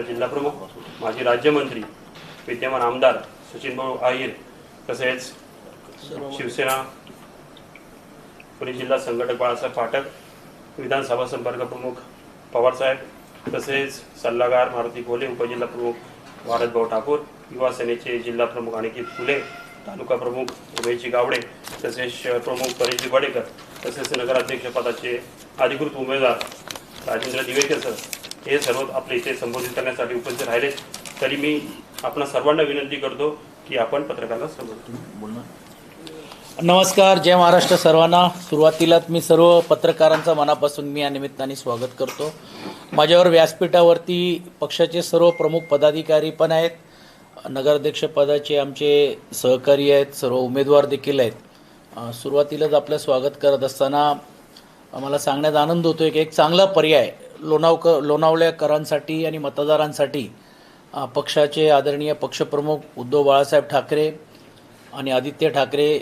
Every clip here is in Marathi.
जिल्हा प्रमुख माजी राज्यमंत्री विद्यमान आमदार सचिन भाऊ आहिर तसेच शिवसेना पुणे जिल्हा संघटक बाळासाहेब फाटक विधानसभा संपर्क प्रमुख पवारसाहेब तसेच सल्लागार मारुती कोले उपजिल्हा प्रमुख भारतभाऊ ठाकूर युवा सेनेचे जिल्हा प्रमुख अनिकेत फुले तालुका प्रमुख उमेशजी गावडे तसेच शहर प्रमुख परेशजी वडेकर तसेच नगराध्यक्षपदाचे अधिकृत उमेदवार राजेंद्र दिवेकर सर. हे सर्व आपले इथे संबोधित करण्यासाठी उपस्थित राहिले. तरी मी आपण सर्वांना विनंती करतो की आपण पत्रकारांना संबोधित नमस्कार जय महाराष्ट्र सर्वांना. सुरुवातीलाच मी सर्व पत्रकारांचा मनापासून मी या निमित्ताने स्वागत करतो. माझ्यावर व्यासपीठावरती पक्षाचे सर्व प्रमुख पदाधिकारी पण आहेत. नगराध्यक्षपदाचे आमचे सहकारी आहेत सर्व उमेदवार देखील आहेत. सुरुवातीलाच आपलं स्वागत करत असताना मला सांगण्यात आनंद होतो की एक चांगला पर्याय लोणावक लोणावळ्याकरांसाठी आणि मतदारांसाठी पक्षाचे आदरणीय पक्षप्रमुख उद्धव बाळासाहेब ठाकरे आणि आदित्य ठाकरे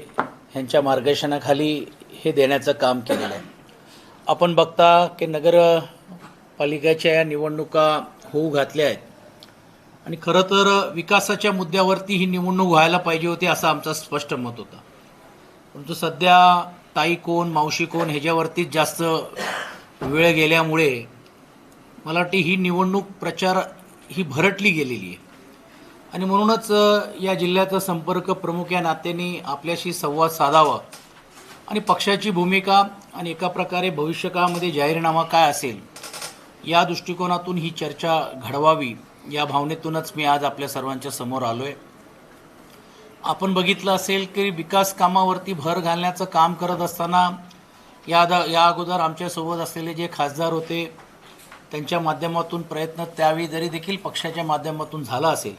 यांच्या मार्गदर्शनाखाली हे देण्याचं काम केलेलं आहे. आपण बघता की नगरपालिकेच्या या निवडणुका होऊ घातल्या आहेत. आणि खरं तर विकासाच्या मुद्द्यावरती ही निवडणूक व्हायला पाहिजे होती असं आमचं स्पष्ट मत होतं. परंतु सध्या ताई कोण मावशी कोण ह्याच्यावरतीच जास्त वेळ गेल्यामुळे मला वाटते ही निवडणूक प्रचार ही भरटली गेलेली आहे. आणि म्हणूनच या जिल्ह्याचा संपर्क प्रमुख या नात्याने आपल्याशी संवाद साधावा आणि पक्षाची भूमिका आणि एका प्रकारे भविष्यकाळामध्ये जाहीरनामा काय असेल या दृष्टिकोनातून ही चर्चा घडवावी या भावनेतूनच मी आज आपल्या सर्वांच्या समोर आलो आहे आपण बघितलं असेल की विकास कामावरती भर घालण्याचं काम करत असताना या या अगोदर आमच्यासोबत असलेले जे खासदार होते त्यांच्या माध्यमातून प्रयत्न त्यावेळी जरी देखील पक्षाच्या माध्यमातून झाला असेल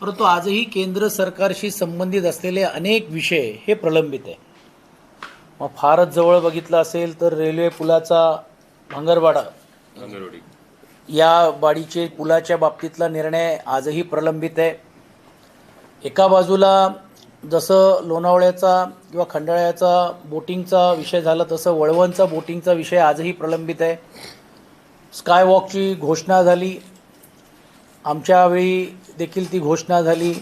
परंतु आजही केंद्र सरकारशी संबंधित असलेले अनेक विषय हे प्रलंबित आहे. मग फारच जवळ बघितलं असेल तर रेल्वे पुलाचा भंगरवाडा या बाडीचे पुलाच्या बाबतीतला निर्णय आजही प्रलंबित आहे. एका बाजूला जसं लोणावळ्याचा किंवा खंडाळ्याचा बोटिंगचा विषय झाला तसं वळवणचा बोटिंगचा विषय आजही प्रलंबित आहे. स्कायवॉकची घोषणा झाली. आमच्यावेळी देखील ती घोषणा झाली.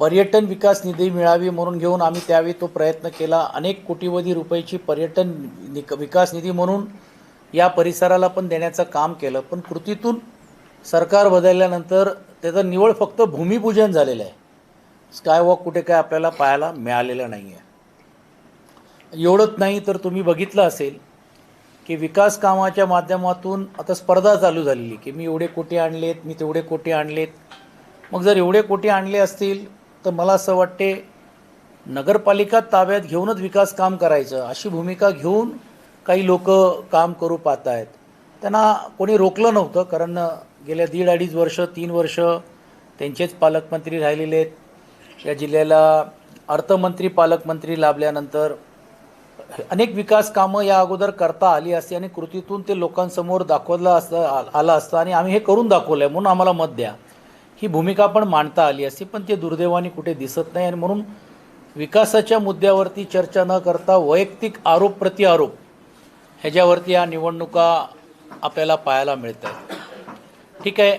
पर्यटन विकास निधी मिळावी म्हणून घेऊन आम्ही त्यावेळी तो प्रयत्न केला. अनेक कोटीवधी रुपयाची पर्यटन निक विकास निधी म्हणून या परिसराला पण देण्याचं काम केलं. पण कृतीतून सरकार बदलल्यानंतर त्याचं निवळ फक्त भूमिपूजन झालेलं आहे. स्कायवॉक कुठे काय आपल्याला पाहायला मिळालेलं नाही आहे एवढंच नाही तर तुम्ही बघितलं असेल की विकास कामाच्या माध्यमातून आता स्पर्धा चालू झालेली की मी एवढे कोटी आणलेत मी तेवढे कोटी आणलेत. मग जर एवढे कोटी आणले असतील तर मला असं वाटते नगरपालिका ताब्यात घेऊनच विकास काम करायचं अशी भूमिका घेऊन काही लोक काम करू पाहत आहेत त्यांना कोणी रोखलं नव्हतं कारण गेल्या दीड अडीच वर्ष तीन वर्ष त्यांचेच पालकमंत्री राहिलेले आहेत. या जिल्ह्याला अर्थमंत्री पालकमंत्री लाभल्यानंतर अनेक विकास कामं या अगोदर करता आली असती आणि कृतीतून ते लोकांसमोर दाखवलं असतं आ- आलं असतं आणि आम्ही हे करून दाखवलं आहे म्हणून आम्हाला मत द्या. ही भूमिका पण मांडता आली असती पण ते दुर्दैवाने कुठे दिसत नाही आणि म्हणून विकासाच्या मुद्द्यावरती चर्चा न करता वैयक्तिक आरोप प्रतिआरोप ह्याच्यावरती या निवडणुका आपल्याला पाहायला मिळत आहेत ठीक आहे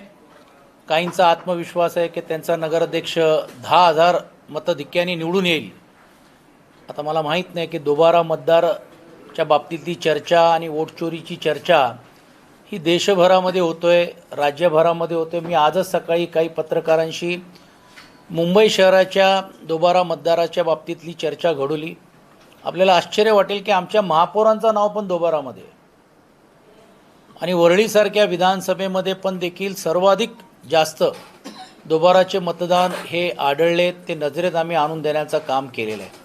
काहींचा आत्मविश्वास आहे की त्यांचा नगराध्यक्ष दहा हजार मतधिक्याने निवडून येईल. आता मला माहीत नाही की दोबारा मतदारच्या बाबतीतली चर्चा आणि वोटचोरीची चर्चा ही देशभरामध्ये होतो आहे राज्यभरामध्ये होतोय. मी आजच सकाळी काही पत्रकारांशी मुंबई शहराच्या दोबारा मतदाराच्या बाबतीतली चर्चा घडवली. आपल्याला आश्चर्य वाटेल की आमच्या महापौरांचं नाव पण दोबारामध्ये आणि वरळीसारख्या विधानसभेमध्ये पण देखील सर्वाधिक जास्त दोबाराचे मतदान हे आढळले ते नजरेत आम्ही आणून देण्याचं काम केलेलं आहे.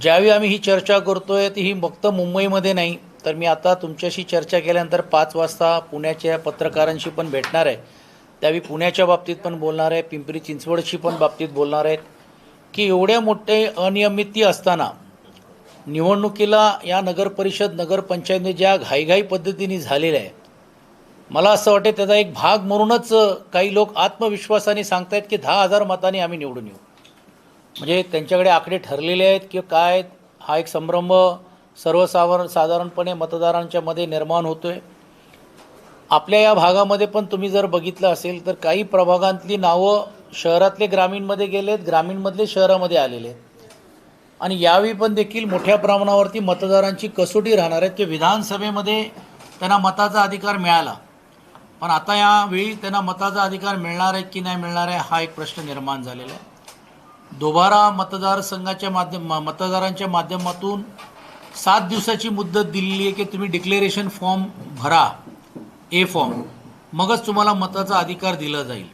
ज्यावेळी आम्ही ही चर्चा करतोय ती ही फक्त मुंबईमध्ये नाही तर मी आता तुमच्याशी चर्चा केल्यानंतर पाच वाजता पुण्याच्या पत्रकारांशी पण भेटणार आहे. त्यावेळी पुण्याच्या बाबतीत पण बोलणार आहे पिंपरी चिंचवडशी पण बाबतीत बोलणार आहेत की एवढ्या मोठे अनियमिती असताना निवडणुकीला या नगरपरिषद नगरपंचायतीने ज्या घाईघाई पद्धतीने झालेल्या आहे मला असं वाटतं त्याचा एक भाग म्हणूनच काही लोक आत्मविश्वासाने सांगतायत की दहा हजार मतांनी आम्ही निवडून येऊ. म्हणजे त्यांच्याकडे आकडे ठरलेले आहेत की काय हा एक संभ्रम सर्वसावर साधारणपणे मतदारांच्या मध्ये निर्माण होतोय. आपल्या या भागामध्ये पण तुम्ही जर बघितलं असेल तर काही प्रभागांतली नावं शहरातले ग्रामीणमध्ये गेलेत ग्रामीणमधले शहरामध्ये आलेले आहेत. आणि यावेळी पण देखील मोठ्या प्रमाणावरती मतदारांची कसोटी राहणार आहेत की विधानसभेमध्ये त्यांना मताचा अधिकार मिळाला. पण आता यावेळी त्यांना मताचा अधिकार मिळणार आहे की नाही मिळणार आहे हा एक प्रश्न निर्माण झालेला आहे. दोबारा मतदारसंघाच्या माध्यम मतदारांच्या माध्यमातून सात दिवसाची मुदत दिलेली आहे की तुम्ही डिक्लेरेशन फॉर्म भरा. ए फॉर्म मगच तुम्हाला मताचा अधिकार दिला जाईल.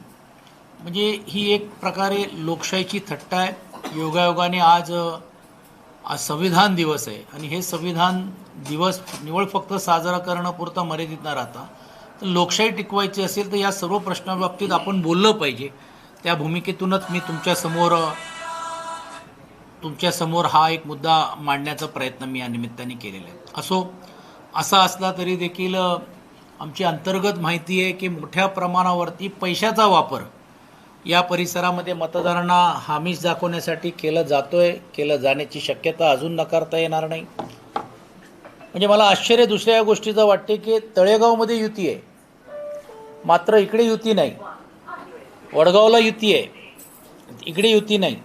म्हणजे ही एक प्रकारे लोकशाहीची थट्टा आहे. योगायोगाने आज आज संविधान दिवस आहे. आणि हे संविधान दिवस निवड फक्त साजरा करणं पुरता मर्यादित न राहता तर लोकशाही टिकवायची असेल तर या सर्व प्रश्नाबाबतीत आपण बोललं पाहिजे. त्या भूमिकेतूनच मी तुमच्यासमोर तुमच्यासमोर हा एक मुद्दा मांडण्याचा प्रयत्न मी या निमित्ताने केलेला आहे. असो असा असला तरी देखील आमची अंतर्गत माहिती आहे की मोठ्या प्रमाणावरती पैशाचा वापर या परिसरामध्ये मतदारांना हामीस दाखवण्यासाठी केलं जातो आहे केलं जाण्याची शक्यता अजून नकारता येणार नाही. म्हणजे मला आश्चर्य दुसऱ्या गोष्टीचं वाटते की तळेगावमध्ये युती आहे. मात्र इकडे युती नाही. वडगावला युती आहे. इकडे युती नाही.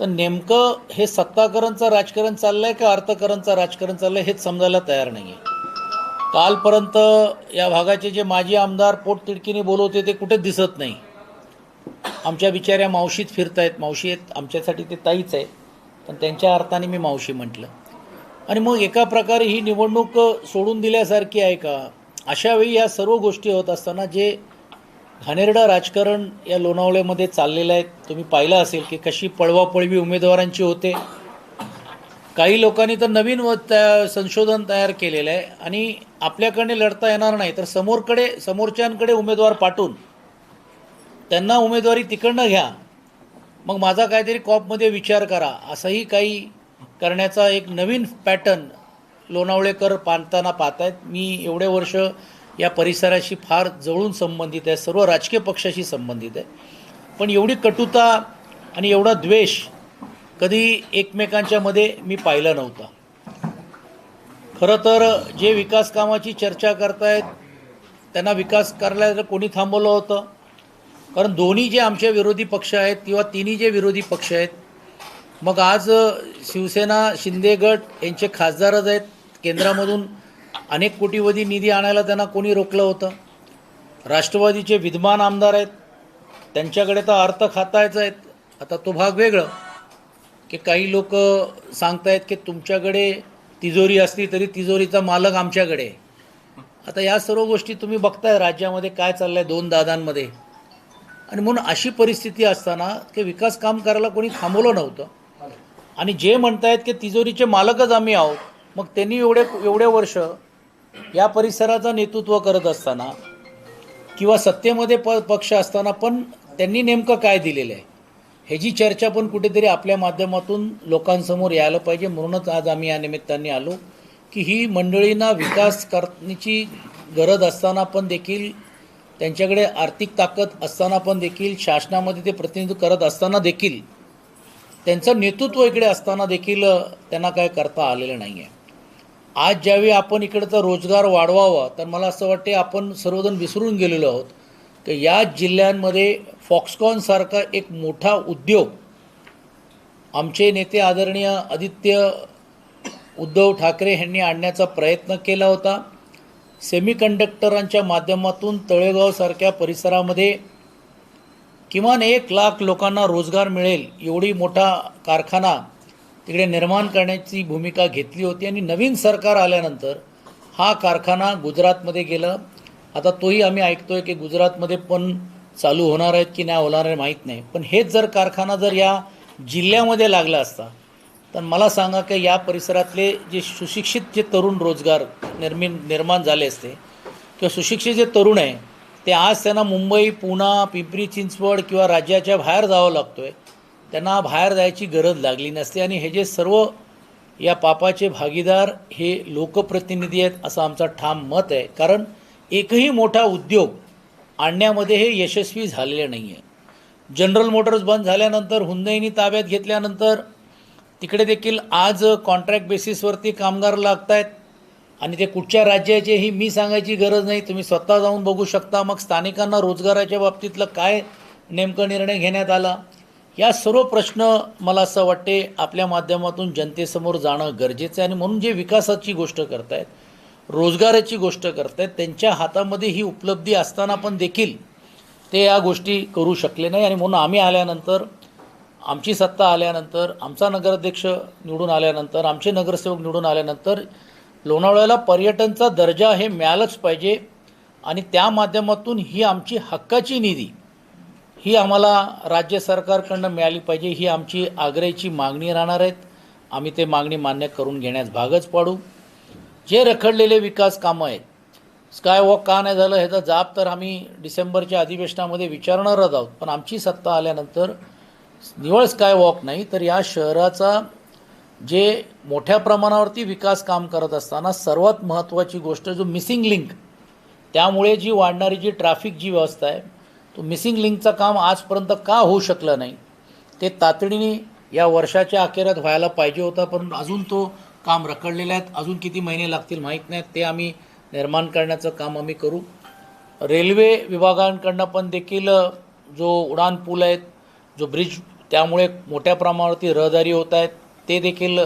तर नेमकं हे सत्ताकरणचं राजकारण चाललं आहे का अर्थकरणचं राजकारण चाललं आहे हेच समजायला तयार नाही आहे कालपर्यंत या भागाचे जे माजी आमदार पोटतिडकीने बोलवते ते कुठेच दिसत नाही. आमच्या बिचाऱ्या मावशीत फिरत आहेत मावशी आहेत. आमच्यासाठी ते ताईच आहे पण त्यांच्या अर्थाने मी मावशी म्हटलं. आणि मग एका प्रकारे ही निवडणूक सोडून दिल्यासारखी आहे का? अशावेळी या सर्व गोष्टी होत असताना जे घाणेरडं राजकारण या लोणावळ्यामध्ये चाललेलं आहे. तुम्ही पाहिलं असेल की कशी पळवापळवी उमेदवारांची होते. काही लोकांनी तर नवीन व त्या- संशोधन तयार केलेलं आहे आणि आपल्याकडे लढता येणार नाही. तर समोरकडे समोरच्यांकडे उमेदवार पाठवून त्यांना उमेदवारी तिकडनं घ्या. मग माझा काहीतरी कॉपमध्ये विचार करा. असंही काही करण्याचा एक नवीन पॅटर्न लोणावळेकर पाहताना पाहत आहेत मी एवढे वर्ष या परिसराशी फार जवळून संबंधित आहे सर्व राजकीय पक्षाशी संबंधित आहे. पण एवढी कटुता आणि एवढा द्वेष कधी एकमेकांच्या मध्ये मी पाहिला नव्हता. खरं तर जे विकास कामाची चर्चा करतायत त्यांना विकास करायला कोणी थांबवलं होतं? कारण दोन्ही जे आमचे विरोधी पक्ष आहेत किंवा तिन्ही जे विरोधी पक्ष आहेत मग आज शिवसेना शिंदे गट यांचे खासदारच आहेत केंद्रामधून अनेक कोटीवधी निधी आणायला त्यांना कोणी रोखलं होतं? राष्ट्रवादीचे विद्यमान आमदार आहेत. त्यांच्याकडे तर अर्थ खातायचं आहेत. आता तो भाग वेगळं. की काही लोक सांगतायत की तुमच्याकडे तिजोरी असली तरी तिजोरीचा मालक आमच्याकडे आता या सर्व गोष्टी तुम्ही बघताय राज्यामध्ये काय चाललंय दोन दादांमध्ये. आणि म्हणून अशी परिस्थिती असताना की विकास काम करायला कोणी थांबवलं नव्हतं. आणि जे म्हणतायत की तिजोरीचे मालकच आम्ही आहोत मग त्यांनी एवढे एवढे वर्ष या परिसराचं नेतृत्व करत असताना किंवा सत्तेमध्ये प पक्ष असताना पण त्यांनी नेमकं काय दिलेलं आहे? ह्याची चर्चा पण कुठेतरी आपल्या माध्यमातून लोकांसमोर यायला पाहिजे. म्हणूनच आज आम्ही या निमित्ताने आलो की ही मंडळींना विकास करण्याची गरज असताना पण देखील त्यांच्याकडे आर्थिक ताकद असताना पण देखील शासनामध्ये ते प्रतिनिधित्व करत असताना देखील त्यांचं नेतृत्व इकडे असताना देखील त्यांना काय करता आलेलं नाही आहे आज ज्यावेळी आपण इकडचा रोजगार वाढवावा तर मला असं वाटते आपण सर्वजण विसरून गेलेलो आहोत. की या जिल्ह्यांमध्ये फॉक्सकॉनसारखा एक मोठा उद्योग आमचे नेते आदरणीय आदित्य उद्धव ठाकरे यांनी आणण्याचा प्रयत्न केला होता. सेमीकंडक्टरांच्या माध्यमातून तळेगावसारख्या परिसरामध्ये किमान एक लाख लोकांना रोजगार मिळेल एवढी मोठा कारखाना तिकडे निर्माण करण्याची भूमिका घेतली होती आणि नवीन सरकार आल्यानंतर हा कारखाना गुजरातमध्ये गेलं. आता तोही आम्ही ऐकतोय की गुजरातमध्ये पण चालू होणार आहेत की नाही होणार आहे माहीत नाही. पण हेच जर कारखाना जर या जिल्ह्यामध्ये लागला असता तर मला सांगा की या परिसरातले जे सुशिक्षित जे तरुण रोजगार निर्मिन निर्माण झाले असते किंवा सुशिक्षित जे तरुण आहे ते आज त्यांना मुंबई पुणा पिंपरी चिंचवड किंवा राज्याच्या बाहेर जावं लागतो आहे त्यांना बाहेर जायची गरज लागली नसते आणि हे जे सर्व या पापाचे भागीदार हे लोकप्रतिनिधी आहेत असं आमचा ठाम मत आहे. कारण एकही मोठा उद्योग आणण्यामध्ये हे यशस्वी झालेले नाही आहे जनरल मोटर्स बंद झाल्यानंतर हुंदईनी ताब्यात घेतल्यानंतर तिकडे देखील आज कॉन्ट्रॅक्ट बेसिसवरती कामगार लागत आहेत आणि ते कुठच्या राज्याचे ही मी सांगायची गरज नाही. तुम्ही स्वतः जाऊन बघू शकता. मग स्थानिकांना रोजगाराच्या बाबतीतलं काय नेमकं निर्णय घेण्यात आला? या सर्व प्रश्न मला असं वाटते आपल्या माध्यमातून जनतेसमोर जाणं गरजेचं आहे. आणि म्हणून जे विकासाची गोष्ट करतायत रोजगाराची गोष्ट करतायत त्यांच्या हातामध्ये ही उपलब्धी असताना पण देखील ते या गोष्टी करू शकले नाही. आणि म्हणून आम्ही आल्यानंतर आमची सत्ता आल्यानंतर आमचा नगराध्यक्ष निवडून आल्यानंतर आमचे नगरसेवक निवडून आल्यानंतर लोणावळ्याला पर्यटनचा दर्जा हे मिळालंच पाहिजे. आणि त्या माध्यमातून ही आमची हक्काची निधी ही आम्हाला राज्य सरकारकडनं मिळाली पाहिजे ही आमची आग्रहीची मागणी राहणार आहेत. आम्ही ते मागणी मान्य करून घेण्यास भागच पाडू. जे रखडलेले विकास कामं आहेत स्काय वॉक का नाही झालं ह्याचा जाब तर आम्ही डिसेंबरच्या अधिवेशनामध्ये विचारणारच आहोत. पण आमची सत्ता आल्यानंतर निवळ स्काय वॉक नाही तर या शहराचा जे मोठ्या प्रमाणावरती विकास काम करत असताना सर्वात महत्त्वाची गोष्ट जो मिसिंग लिंक त्यामुळे जी वाढणारी जी ट्रॅफिक जी व्यवस्था आहे तो मिसिंग लिंकचं काम आजपर्यंत का होऊ शकलं नाही? ते तातडीने या वर्षाच्या अखेरात व्हायला पाहिजे होता परंतु अजून तो काम रखडलेलं आहेत. अजून किती महिने लागतील माहीत नाहीत ते आम्ही निर्माण करण्याचं काम आम्ही करू. रेल्वे विभागांकडनं पण देखील जो उडान पूल आहेत जो ब्रिज त्यामुळे मोठ्या प्रमाणावरती रहदारी होत आहेत ते देखील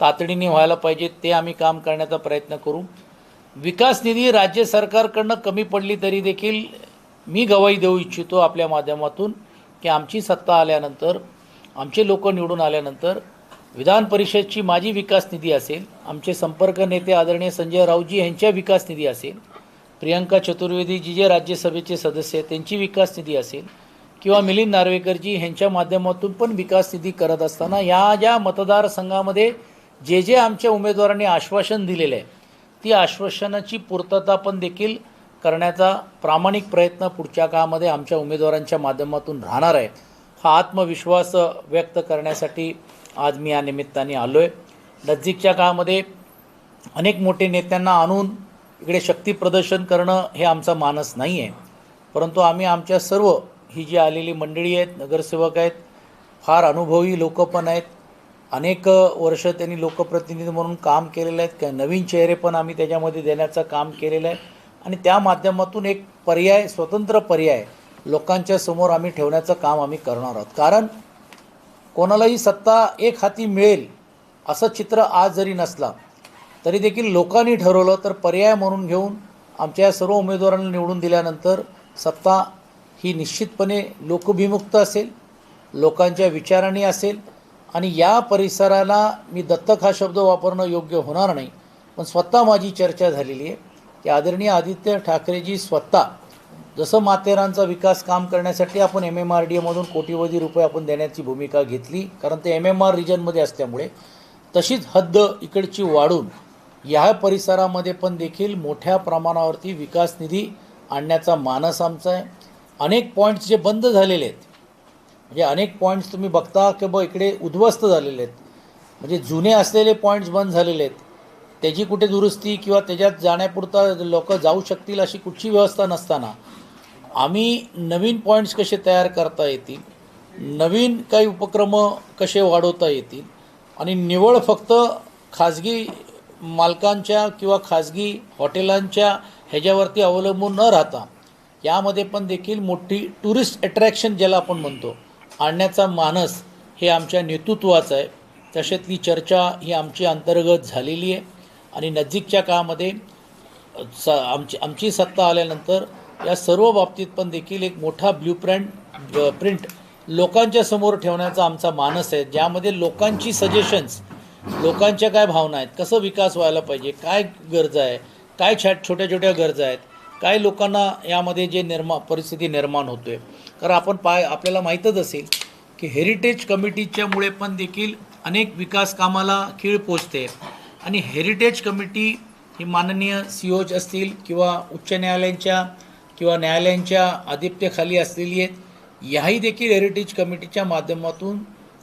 तातडीने व्हायला पाहिजे. ते आम्ही काम करण्याचा प्रयत्न करू. विकास निधी राज्य सरकारकडनं कमी पडली तरी देखील मी गवाही देऊ इच्छितो आपल्या माध्यमातून की आमची सत्ता आल्यानंतर आमचे लोक निवडून आल्यानंतर विधान परिषदची माझी विकास निधी असेल आमचे संपर्क नेते आदरणीय संजय रावजी यांच्या विकास निधी असेल प्रियंका चतुर्वेदी जी जे राज्यसभेचे सदस्य आहेत त्यांची विकास निधी असेल किंवा मिलिंद नार्वेकरजी यांच्या माध्यमातून पण विकास निधी करत असताना या ज्या मतदारसंघामध्ये जे जे आमच्या उमेदवारांनी आश्वासन दिलेलं आहे ती आश्वासनाची पूर्तता पण देखील करण्याचा प्रामाणिक प्रयत्न पुढच्या काळामध्ये आमच्या उमेदवारांच्या माध्यमातून राहणार आहे. हा आत्मविश्वास व्यक्त करण्यासाठी आज मी या निमित्ताने आलो आहे नजीकच्या काळामध्ये अनेक मोठे नेत्यांना आणून इकडे शक्तीप्रदर्शन करणं हे आमचा मानस नाही आहे परंतु आम्ही आमच्या सर्व ही जी आलेली मंडळी आहेत नगरसेवक आहेत फार अनुभवी लोक पण आहेत. अनेक वर्ष त्यांनी लोकप्रतिनिधी म्हणून काम केलेलं आहेत. काय नवीन चेहरे पण आम्ही त्याच्यामध्ये देण्याचं काम केलेलं आहे. आणि त्या माध्यमातून एक पर्याय स्वतंत्र पर्याय लोकांच्या समोर आम्ही ठेवण्याचं काम आम्ही करणार आहोत. कारण कोणालाही सत्ता एक हाती मिळेल असं चित्र आज जरी नसला तरी देखील लोकांनी ठरवलं तर पर्याय म्हणून घेऊन आमच्या या सर्व उमेदवारांना निवडून दिल्यानंतर सत्ता ही निश्चितपणे लोकभिमुक्त असेल लोकांच्या विचारांनी असेल आणि या परिसराला मी दत्तक हा शब्द वापरणं योग्य होणार नाही पण स्वतः माझी चर्चा झालेली आहे. की आदरणीय आदित्य ठाकरेजी स्वतः जसं माथेरानचा विकास काम करण्यासाठी आपण एम एम आर डी एमधून कोटीवधी रुपये आपण देण्याची भूमिका घेतली कारण ते एम एम आर रिजनमध्ये असल्यामुळे तशीच हद्द इकडची वाढून या परिसरामध्ये पण देखील मोठ्या प्रमाणावरती विकास निधी आणण्याचा मानस आमचा आहे. अनेक पॉईंट्स जे बंद झालेले आहेत म्हणजे अनेक पॉईंट्स तुम्ही बघता की बा इकडे उद्ध्वस्त झालेले आहेत. म्हणजे जुने असलेले पॉईंट्स बंद झालेले आहेत. त्याची कुठे दुरुस्ती किंवा त्याच्यात जाण्यापुरता लोक जाऊ शकतील अशी कुठची व्यवस्था नसताना आम्ही नवीन पॉईंट्स कसे तयार करता येतील नवीन काही उपक्रम कसे वाढवता येतील आणि निवड फक्त खाजगी मालकांच्या किंवा खाजगी हॉटेलांच्या ह्याच्यावरती अवलंबून न राहता यामध्ये पण देखील मोठी टुरिस्ट अट्रॅक्शन ज्याला आपण म्हणतो आणण्याचा मानस हे आमच्या नेतृत्वाचं आहे. तशातली चर्चा ही आमची अंतर्गत झालेली आहे. आणि नजीकच्या काळामध्ये स आमची आमची सत्ता आल्यानंतर या सर्व बाबतीत पण देखील एक मोठा ब्ल्यू प्रिंट प्रिंट लोकांच्या समोर ठेवण्याचा आमचा मानस आहे. ज्यामध्ये लोकांची सजेशन्स लोकांच्या काय भावना आहेत कसं विकास व्हायला पाहिजे काय गरजा आहे काय छा छोट्या छोट्या गरजा आहेत काय लोकांना यामध्ये जे निर्मा परिस्थिती निर्माण होतो आहे कारण आपण पाय आपल्याला माहीतच असेल की हेरिटेज कमिटीच्यामुळे पण देखील अनेक विकास कामाला खीळ पोचते. आणि हेरिटेज कमिटी ही माननीय सी ओज असतील किंवा उच्च न्यायालयांच्या किंवा न्यायालयांच्या आधिपत्याखाली असलेली आहेत याही देखील हेरिटेज कमिटीच्या माध्यमातून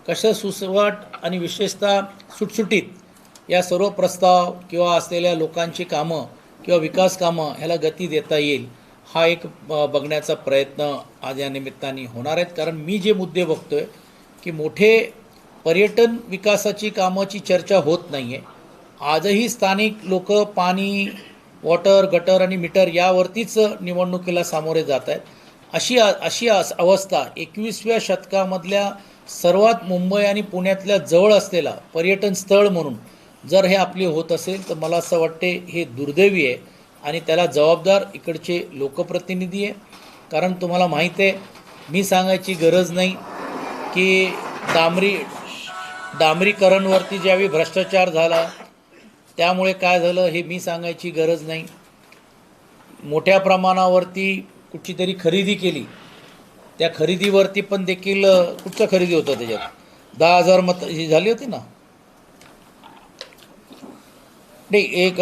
कशा सुसवाट आणि विशेषतः सुटसुटीत या सर्व प्रस्ताव किंवा असलेल्या लोकांची कामं किंवा विकास कामं ह्याला गती देता येईल हा एक ब- बघण्याचा प्रयत्न आज या निमित्ताने होणार आहेत. कारण मी जे मुद्दे बघतो आहे की मोठे पर्यटन विकासाची कामाची चर्चा होत नाही आहे आजही स्थानिक लोक पाणी वॉटर गटर आणि मीटर यावरतीच निवडणुकीला सामोरे जात आहेत. अशी अशी अस- अवस्था एकवीसव्या शतकामधल्या सर्वात मुंबई आणि पुण्यातल्या जवळ असलेला पर्यटन स्थळ म्हणून जर हे आपले होत असेल तर मला असं वाटते हे दुर्दैवी आहे आणि त्याला जबाबदार इकडचे लोकप्रतिनिधी आहे. कारण तुम्हाला माहीत आहे मी सांगायची गरज नाही की डांबरी डांबरीकरणवरती ज्यावेळी भ्रष्टाचार झाला त्यामुळे काय झालं हे मी सांगायची गरज नाही. मोठ्या प्रमाणावरती कुठची तरी खरेदी केली. त्या खरेदीवरती पण देखील कुठचं खरेदी होतं त्याच्यात? दहा हजार मत ही झाली होती ना? नाही एक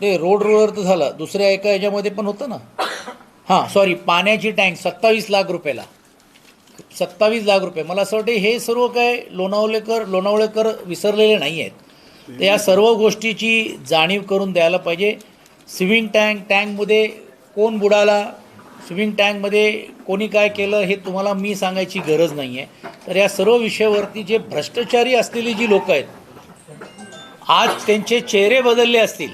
ते रोड रोलर तर झालं. दुसऱ्या एका याच्यामध्ये पण होतं ना? हां सॉरी पाण्याची टँक सत्तावीस लाख रुपयाला. सत्तावीस लाख रुपये. मला असं वाटतं हे सर्व काय लोणावळेकर लोणावळेकर विसरलेले नाही आहेत तर या सर्व गोष्टीची जाणीव करून द्यायला पाहिजे. स्विमिंग टँक टँकमध्ये कोण बुडाला? स्विमिंग टँकमध्ये कोणी काय केलं हे तुम्हाला मी सांगायची गरज नाही आहे तर या सर्व विषयावरती जे भ्रष्टाचारी असलेली जी लोकं आहेत आज त्यांचे चेहरे बदलले असतील.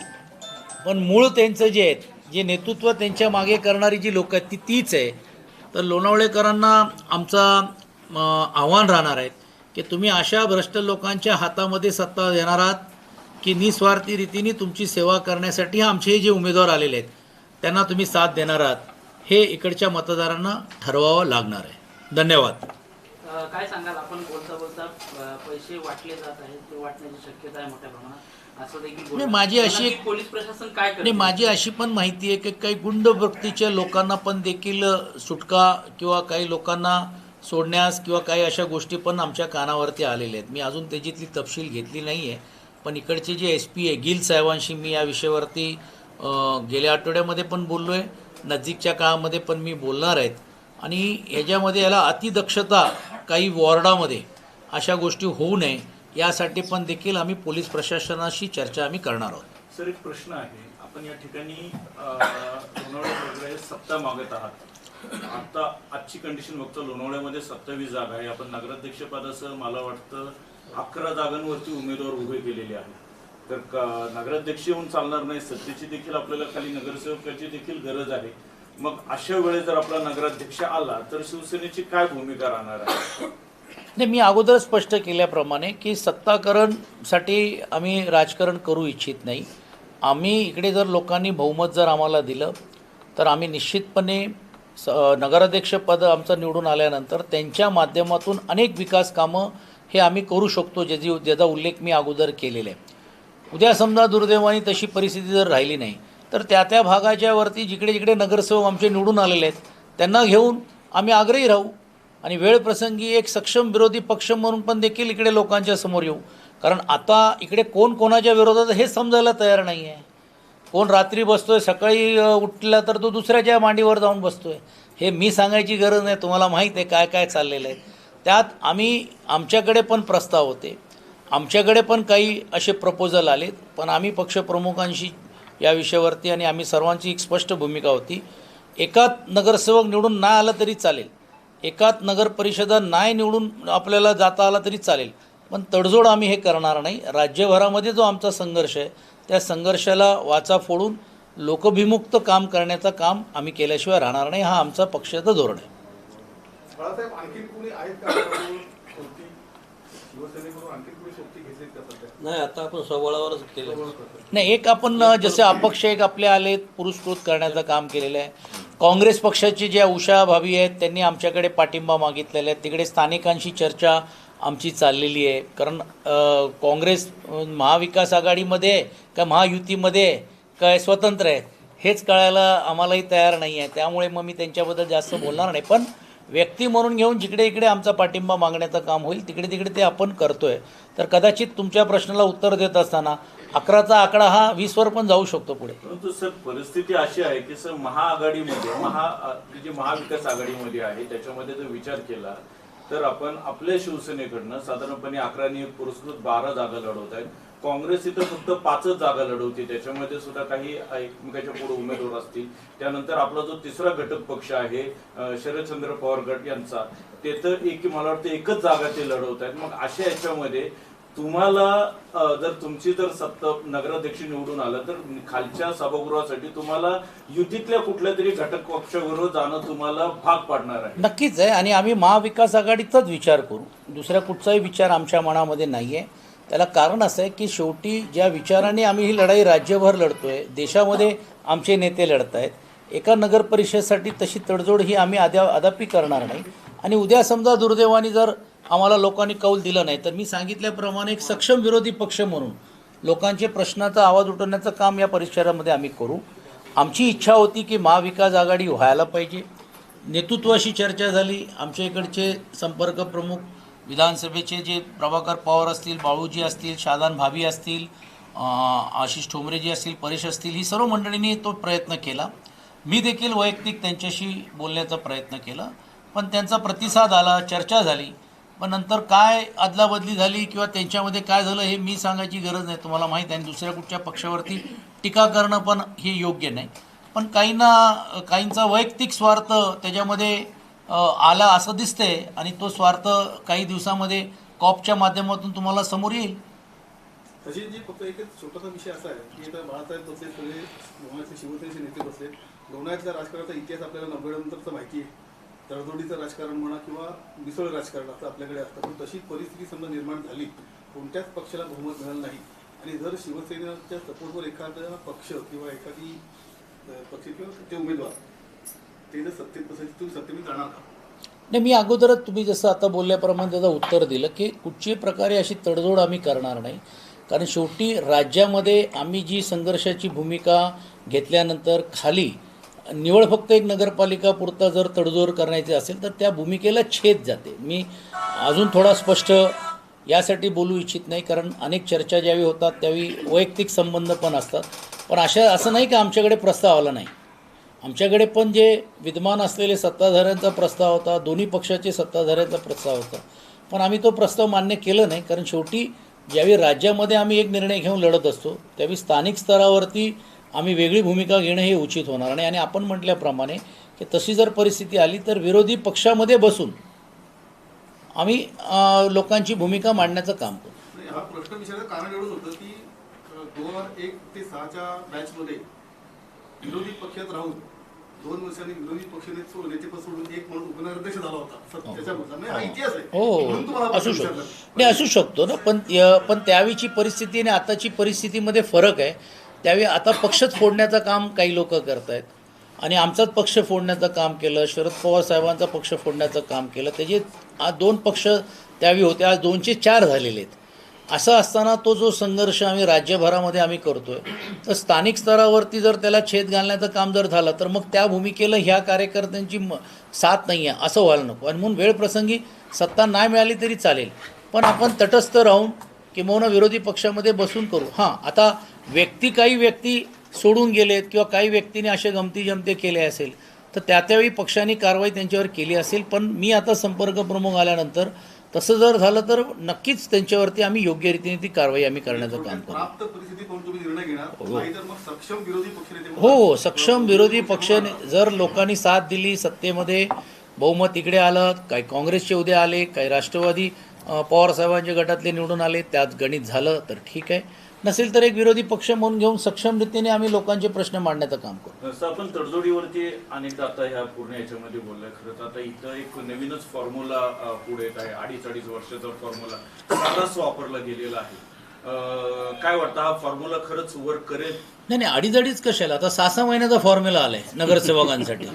पण मूळ त्यांचं जे आहेत जे नेतृत्व त्यांच्या मागे करणारी जी लोकं आहेत ती तीच आहे. तर लोणावळेकरांना आमचा आव्हान राहणार आहे. की तुम्ही अशा भ्रष्ट लोकांच्या हातामध्ये सत्ता देणार आहात की निस्वार्थी रीतीने तुमची सेवा करण्यासाठी आमचे जे उमेदवार आलेले आहेत त्यांना तुम्ही साथ देणार आहात हे इकडच्या मतदारांना ठरवावं लागणार आहे. धन्यवाद. काय सांगाल? आपण बोलता बोलता पैसे वाटले जात आहेत ते वाटण्याची शक्यता आहे मोठ्या प्रमाणात. असं देखील बोलतात. नाही, माझी अशी पोलीस प्रशासन काय करते? माझी अशी पण माहिती आहे की काही गुंड वृत्तीच्या लोकांना पण देखील सुटका किंवा काही लोकांना सोडण्यास किंवा काही अशा गोष्टी पण आमच्या कानावरती आलेल्या आहेत. मी अजून त्याच्यातली तपशील घेतली नाही आहे पण इकडचे जे एस पी आहे गिल साहेबांशी मी या विषयावरती गेल्या आठवड्यामध्ये पण बोललो आहे नजीकच्या काळामध्ये पण मी बोलणार आहेत. आणि ह्याच्यामध्ये याला अतिदक्षता काही वॉर्डामध्ये अशा गोष्टी होऊ नये यासाठी पण देखील आम्ही पोलीस प्रशासनाशी चर्चा आम्ही करणार आहोत. सर एक प्रश्न आहे. आपण या ठिकाणी सत्ता मागत आहात. आता आजची कंडिशन बघतो लोणावळ्यामध्ये सत्तावीस जागा आहे. आपण नगराध्यक्ष पदासह मला वाटतं अकरा जागांवरती उमेदवार उभे केलेले आहेत. तर का नगराध्यक्ष येऊन चालणार नाही सत्तेची देखील आपल्याला खाली नगरसेवकाची देखील गरज आहे. मग अशा वेळेस जर आपला नगराध्यक्ष आला तर शिवसेनेची काय भूमिका राहणार आहे? नाही मी अगोदर स्पष्ट केल्याप्रमाणे की सत्ताकरणसाठी आम्ही राजकारण करू इच्छित नाही. आम्ही इकडे जर लोकांनी बहुमत जर आम्हाला दिलं तर आम्ही निश्चितपणे स नगराध्यक्षपद आमचं निवडून आल्यानंतर त्यांच्या माध्यमातून अनेक विकास कामं हे आम्ही करू शकतो ज्याची ज्याचा उल्लेख मी अगोदर केलेला आहे. उद्या समजा दुर्दैवाने तशी परिस्थिती जर राहिली नाही तर त्या त्या भागाच्या वरती जिकडे जिकडे नगरसेवक आमचे निवडून आलेले आहेत त्यांना घेऊन आम्ही आग्रही राहू आणि वेळ प्रसंगी एक सक्षम विरोधी पक्ष म्हणून पण देखील इकडे लोकांच्या समोर येऊ. कारण आता इकडे कोण कोणाच्या विरोधात हे समजायला तयार नाही आहे कोण रात्री बसतोय सकाळी उठला तर तो दुसऱ्याच्या मांडीवर जाऊन बसतोय. हे मी सांगायची गरज नाही तुम्हाला माहीत आहे काय काय चाललेलं आहे. त्यात आम्ही आमच्याकडे पण प्रस्ताव होते. आमच्याकडे पण काही असे प्रपोजल आले पण आम्ही पक्षप्रमुखांशी या विषयावरती आणि आम्ही सर्वांची एक स्पष्ट भूमिका होती. एकात नगरसेवक निवडून नाही आला तरी चालेल. एकात नगर परिषदा नाही निवडून आपल्याला जाता आला तरी चालेल. पण तडजोड आम्ही हे करणार नाही. राज्यभरामध्ये जो आमचा संघर्ष आहे त्या संघर्षाला वाचा फोडून लोकभिमुक्त काम करण्याचं काम आम्ही केल्याशिवाय राहणार नाही. हा आमचा पक्षाचं धोरण आहे. नाही आता आपण स्वबळावरच केलं नाही एक आपण जसे अपक्ष एक आपले आले पुरस्कृत करण्याचं काम केलेलं आहे. काँग्रेस पक्षाचे ज्या उषा भावी आहेत त्यांनी आमच्याकडे पाठिंबा मागितलेला आहे. तिकडे स्थानिकांशी चर्चा आमची चाललेली आहे. कारण काँग्रेस महाविकास आघाडीमध्ये का महायुतीमध्ये आहे, काय स्वतंत्र आहे हेच कळायला आम्हालाही तयार नाही आहे. त्यामुळे मग मी त्यांच्याबद्दल जास्त बोलणार नाही. पण व्यक्ती म्हणून घेऊन जिकडे इकडे आमचा पाठिंबा मागण्याचं काम होईल तिकडे तिकडे ते आपण करतोय. तर कदाचित तुमच्या प्रश्नाला उत्तर देत असताना अकराचा आकडा हा वीसवर पण जाऊ शकतो पुढे. परंतु सर परिस्थिती अशी आहे की सर महाआघाडीमध्ये महा अ, जी महाविकास आघाडीमध्ये आहे त्याच्यामध्ये जर विचार केला तर आपण आपल्या शिवसेनेकडनं साधारणपणे अकरानी पुरस्कृत बारा जागा लढवत आहेत. काँग्रेस इथं फक्त पाचच जागा लढवते. त्याच्यामध्ये सुद्धा काही एकमेकाच्या पुढे उमेदवार असतील. त्यानंतर आपला जो तिसरा घटक पक्ष आहे शरदचंद्र पवार गट यांचा ते तर एक मला वाटतं एकच जागा ते लढवत आहेत मग अशा याच्यामध्ये तुम्हाला जर तुमची जर सत्ता नगराध्यक्ष निवडून आलं तर खालच्या सभागृहासाठी तुम्हाला युतीतल्या कुठल्या तरी घटक पक्षाबरोबर जाणं तुम्हाला भाग पाडणार आहे. नक्कीच आहे. आणि आम्ही महाविकास आघाडीचाच विचार करू. दुसऱ्या कुठचाही विचार आमच्या मनामध्ये नाही आहे त्याला कारण असं आहे की शेवटी ज्या विचाराने आम्ही ही लढाई राज्यभर लढतो आहे देशामध्ये आमचे नेते लढत आहेत एका नगर परिषदेसाठी तशी तडजोड ही आम्ही अद्या अदापी करणार नाही. आणि उद्या समजा दुर्दैवाने जर आम्हाला लोकांनी कौल दिलं नाही तर मी सांगितल्याप्रमाणे एक सक्षम विरोधी पक्ष म्हणून लोकांचे प्रश्नाचा आवाज उठवण्याचं काम या परिसरामध्ये आम्ही करू. आमची इच्छा होती की महाविकास आघाडी व्हायला पाहिजे. नेतृत्वाशी चर्चा झाली आमच्या इकडचे संपर्क प्रमुख विधानसभेचे जे प्रभाकर पवार असतील बाळूजी असतील शादान भाभी असतील आशिष ठोंबरेजी असतील परेश असतील ही सर्व मंडळींनी तो प्रयत्न केला. मी देखील वैयक्तिक त्यांच्याशी बोलण्याचा प्रयत्न केला. पण त्यांचा प्रतिसाद आला चर्चा झाली. पण नंतर काय अदलाबदली झाली किंवा त्यांच्यामध्ये काय झालं हे मी सांगायची गरज नाही. तुम्हाला माहीत आहे आणि दुसऱ्या कुठच्या पक्षावरती टीका करणं पण हे योग्य नाही. पण काहींना काहींचा वैयक्तिक स्वार्थ त्याच्यामध्ये आला असं दिसतंय आणि तो स्वार्थ काही दिवसामध्ये कॉपच्या माध्यमातून तुम्हाला समोर येईल. तशी फक्त एक छोटासा विषय असा आहे की आता बाळासाहेब बसले सगळे लोणावळ्याचे शिवसेनेचे नेते बसले. लोणावळ्यातल्या राजकारणाचा इतिहास आपल्याला नव्वद माहिती आहे. तडजोडीचं राजकारण म्हणा किंवा मिसळ राजकारण असं आपल्याकडे असतं. पण तशी परिस्थिती समजा निर्माण झाली कोणत्याच पक्षाला बहुमत मिळालं नाही. आणि जर शिवसेनेच्या सपोर्टवर एखादा पक्ष किंवा एखादी पक्ष किंवा ते उमेदवार ते जर सत्तेत तुम्ही जाणार का? नाही मी अगोदरच तुम्ही जसं आता बोलल्याप्रमाणे त्याचं उत्तर दिलं की कुठच्याही प्रकारे अशी तडजोड आम्ही करणार नाही. कारण शेवटी राज्यामध्ये आम्ही जी संघर्षाची भूमिका घेतल्यानंतर खाली निवड फक्त एक नगरपालिका पुरता जर तडजोड करण्याची असेल तर त्या भूमिकेला छेद जाते. मी अजून थोडा स्पष्ट यासाठी बोलू इच्छित नाही कारण अनेक चर्चा ज्यावेळी होतात त्यावेळी वैयक्तिक संबंध पण असतात. पण अशा असं नाही की आमच्याकडे प्रस्ताव आला नाही. आमच्याकडे पण जे विद्यमान असलेले सत्ताधाऱ्यांचा प्रस्ताव होता दोन्ही पक्षाचे सत्ताधाऱ्यांचा प्रस्ताव होता. पण आम्ही तो प्रस्ताव मान्य केलं नाही कारण शेवटी ज्यावेळी राज्यामध्ये आम्ही एक निर्णय घेऊन लढत असतो त्यावेळी स्थानिक स्तरावरती आम्ही वेगळी भूमिका घेणं हे उचित होणार नाही. आणि आपण म्हटल्याप्रमाणे की तशी जर परिस्थिती आली तर विरोधी पक्षामध्ये बसून आम्ही लोकांची भूमिका मांडण्याचं काम करू. हा प्रश्न विचारायचं कारण एवढंच होतं की दोन हजार एक ते सहाच्या बॅचमध्ये विरोधी पक्षात राहून दोन वर्षांनी विरोधी पक्ष नेते नेतेपद सोडून एक म्हणून उपनगराध्यक्ष झाला होता. स- त्याच्यानुसार म्हणजे हा इतिहास आहे. हो. म्हणून तुम्हाला हा असू शकतो. नाही असू शकतो ना. पण य- पण त्यावेळीची परिस्थिती आणि आताची परिस्थितीमध्ये फरक आहे. त्यावेळी आता पक्षच फोडण्याचं काम काही लोक करत आहेत आणि आमचाच पक्ष फोडण्याचं काम केलं. शरद पवार साहेबांचा पक्ष फोडण्याचं काम केलं. त्याचे आज दोन पक्ष त्यावेळी होते. आज दोनशे चार झालेले आहेत. असं असताना तो जो संघर्ष आम्ही राज्यभरामध्ये आम्ही करतोय तर स्थानिक स्तरावरती जर त्याला छेद घालण्याचं काम जर झालं तर मग त्या भूमिकेला ह्या कार्यकर्त्यांची म साथ नाही आहे असं व्हायला नको. आणि म्हणून वेळ प्रसंगी सत्ता नाही मिळाली तरी चालेल. पण आपण तटस्थ राहून किंवा विरोधी पक्षामध्ये बसून करू. हां आता व्यक्ती काही व्यक्ती सोडून गेलेत किंवा काही व्यक्तीने असे गमती जमते केले असेल तर त्या त्यावेळी पक्षाने कारवाई त्यांच्यावर केली असेल. पण मी आता संपर्क प्रमुख आल्यानंतर तसं जर झालं तर नक्कीच त्यांच्यावरती आम्ही योग्य रीतीने ती कारवाई आम्ही करण्याचं काम करू. नाहीतर मग सक्षम विरोधी पक्ष हो हो सक्षम विरोधी पक्षाने जर लोकांनी साथ दिली सत्तेमध्ये बहुमत इकडे आलं काही काँग्रेसचे उद्या आले काही राष्ट्रवादी पवारसाहेबांच्या गटातले निवडून आले त्यात गणित झालं तर ठीक आहे. नसेल तर एक विरोधी पक्ष म्हणून घेऊन सक्षम रीतीने आम्ही लोकांचे प्रश्न मांडण्याचं काम करू. जसं आपण तडजोडीवरती अनेकदा आता ह्या पूर्ण याच्यामध्ये बोललोय. खरं तर आता इथं एक नवीनच फॉर्म्युला पुढे येत आहे. अडीच अडीच वर्षाचा फॉर्म्युला वापरला गेलेला आहे. काय वाटतं? हा फॉर्म्युला खरंच वर्क करेल? नाही नाही अडीच अडीच कशाला? आता सहा सहा महिन्याचा फॉर्म्युला आलाय नगरसेवकांसाठी.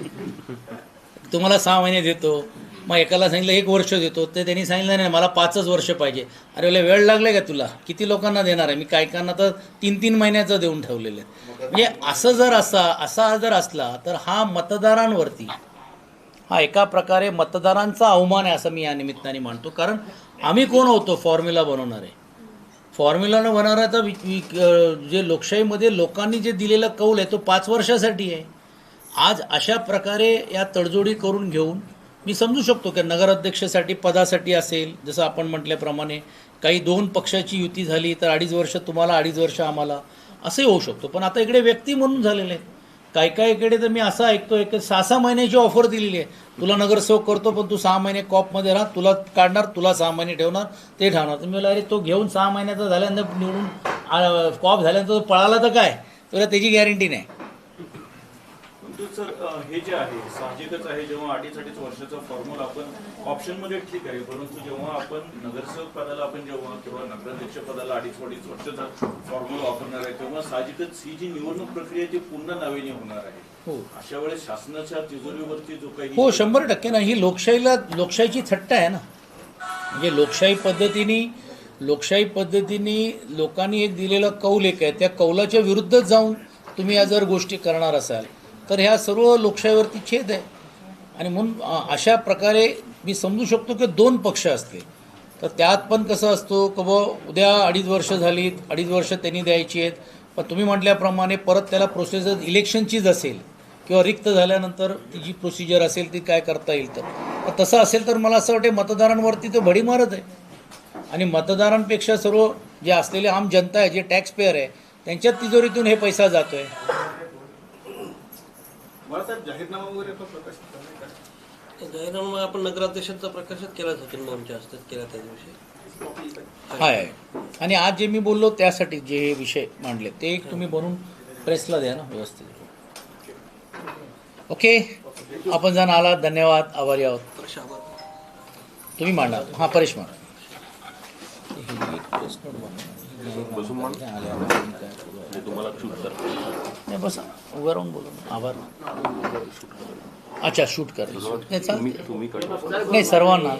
तुम्हाला सहा महिने देतो. मग एकाला सांगितलं एक वर्ष देतो. ते त्यांनी सांगितलं नाही मला पाचच वर्ष पाहिजे. अरे मला वेळ लागलाय का तुला? किती लोकांना देणार आहे? मी कायकांना तर तीन तीन महिन्याचं देऊन ठेवलेलं आहे म्हणजे असं जर असा असा जर असला तर हा मतदारांवरती हा एका प्रकारे मतदारांचा अवमान आहे असं मी या निमित्ताने मानतो. कारण आम्ही कोण होतो फॉर्म्युला बनवणारे? फॉर्म्युलानं बनवणार तर जे लोकशाहीमध्ये लोकांनी जे दिलेला कौल आहे तो पाच वर्षासाठी आहे. आज अशा प्रकारे या तडजोडी करून घेऊन मी समजू शकतो की नगराध्यक्षासाठी पदासाठी असेल जसं आपण म्हटल्याप्रमाणे काही दोन पक्षाची युती झाली तर अडीच वर्ष तुम्हाला अडीच वर्ष आम्हाला असंही होऊ शकतो. पण आता इकडे व्यक्ती म्हणून झालेले आहेत. काही इकडे तर मी असं ऐकतोय की सहा सहा महिन्याची ऑफर दिलेली आहे. तुला नगरसेवक करतो पण तू सहा महिने कॉपमध्ये राहा. तुला काढणार तुला सहा महिने ठेवणार ते ठेवणार. तर मी म्हणलं अरे तो घेऊन सहा महिन्याचा झाल्यानंतर निवडून कॉप झाल्यानंतर तो पळाला तर काय? तुला त्याची गॅरंटी नाही. परंतु सर हे जे आहे साहजिकच आहे जेव्हा अडीच अडीच वर्षाचा फॉर्म्युला आपण ऑप्शनमध्ये ठीक आहे परंतु जेव्हा आपण नगरसेवक पदाला आपण जेव्हा किंवा नगराध्यक्ष पदाला अडीच अडीच वर्षाचा फॉर्म्युला वापरणार आहे तेव्हा साहजिकच ही जी निवडणूक प्रक्रिया ती पुन्हा नव्याने होणार आहे. हो. अशा वेळेस शासनाच्या तिजोरीवरती जो काही हो शंभर टक्के ना ही लोकशाहीला लोकशाहीची थट्टा आहे ना. म्हणजे लोकशाही पद्धतीने लोकशाही पद्धतीने लोकांनी एक दिलेला कौल एक आहे त्या कौलाच्या विरुद्धच जाऊन तुम्ही या जर गोष्टी करणार असाल तर ह्या सर्व लोकशाहीवरती छेद आहे. आणि म्हणून अशा प्रकारे मी समजू शकतो की दोन पक्ष असतील. तर त्यात पण कसं असतो की बुवा उद्या अडीच वर्ष झालीत अडीच वर्ष त्यांनी द्यायची आहेत. पण तुम्ही म्हटल्याप्रमाणे परत त्याला प्रोसेस इलेक्शनचीच असेल किंवा रिक्त झाल्यानंतर ती जी प्रोसिजर असेल ती काय करता येईल तर. तसं असेल तर मला असं वाटते मतदारांवरती तो भडी मारत आहे. आणि मतदारांपेक्षा सर्व जे असलेले आम जनता आहे जे टॅक्स पेअर आहे त्यांच्या तिजोरीतून हे पैसा जातो आहे जाहीरनामा आपण नगराध्यक्षांचा प्रकाशित केला सचिन भाऊंच्या हस्ते केला त्या दिवशी? हाय आणि आज जे मी बोललो त्यासाठी जे हे विषय मांडले ते एक तुम्ही बनवून प्रेसला द्या ना व्यवस्थित ओके आपण जण आलात धन्यवाद आभारी आहोत. तुम्ही मांडा हां परेश मांडा नाही बस. उभं राहून बोलू. ना. आभार. अच्छा शूट कर. नाही चालतंय. तुम्ही करा. नाही सर्वांना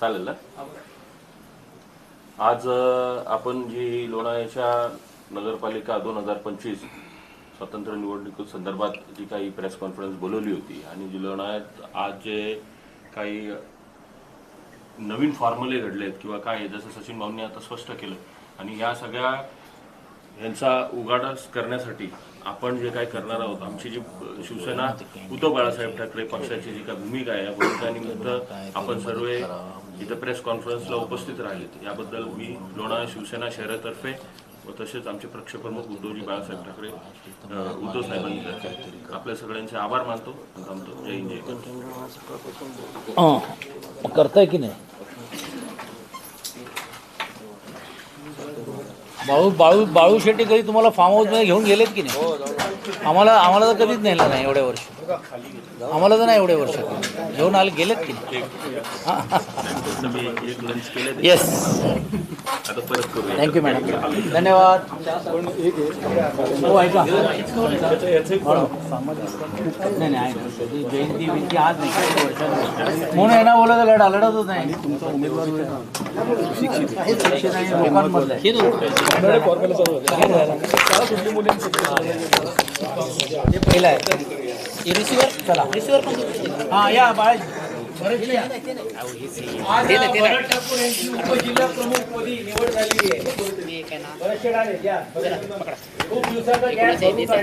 चालेल ना? आज अ, आपण जी लोणावळ्याच्या नगरपालिका दोन हजार पंचवीस स्वतंत्र निवडणुकी संदर्भात जी काही प्रेस कॉन्फरन्स बोलवली होती आणि जी लोणावळ्यात आज जे काही नवीन फॉर्म्युले घडलेत किंवा काय आहे, जसं सचिन भाऊंनी आता स्पष्ट केलं. आणि या सगळ्या यांचा उघाडास करण्यासाठी आपण जे काय करणार आहोत आमची जी शिवसेना उद्धव बाळासाहेब ठाकरे पक्षाची जी काय भूमिका आहे या भूमिकानिमित्त आपण सर्व इथं प्रेस कॉन्फरन्सला उपस्थित राहिलेत. याबद्दल मी लोणावळा शिवसेना शहरातर्फे व तसेच आमचे पक्षप्रमुख उद्धवजी बाळासाहेब ठाकरे उद्धव साहेबांनी आपल्या सगळ्यांचे आभार मानतो. थांबतो. जय हिंद जय करताय की नाही? बाळू बाळू बाळू शेट्टी कधी तुम्हाला फार्म हाऊसमध्ये घेऊन गेलेत की नाही? आम्हाला आम्हाला तर कधीच नेलं नाही एवढ्या वर्ष. आम्हाला तर नाही एवढ्या वर्ष. घेऊन आले गेलेत की येस आता परत करूया. थँक्यू मॅडम धन्यवाद. हो ऐका. नाही नाही आहे ना. कधी जयंती बिंती आज नाही. काही वर्षांनी. म्हणून यांना बोलत लढा लढतच नाही. तुमचा उमेदवार. हे पहिलं आहे. रिसिवर चला. रिसिवर हा या बाळ बरेच या. आज भरत ठाकूर यांची उपजिल्हा प्रमुख पदी निवड झालेली आहे. खूप दिवसाचा काढला.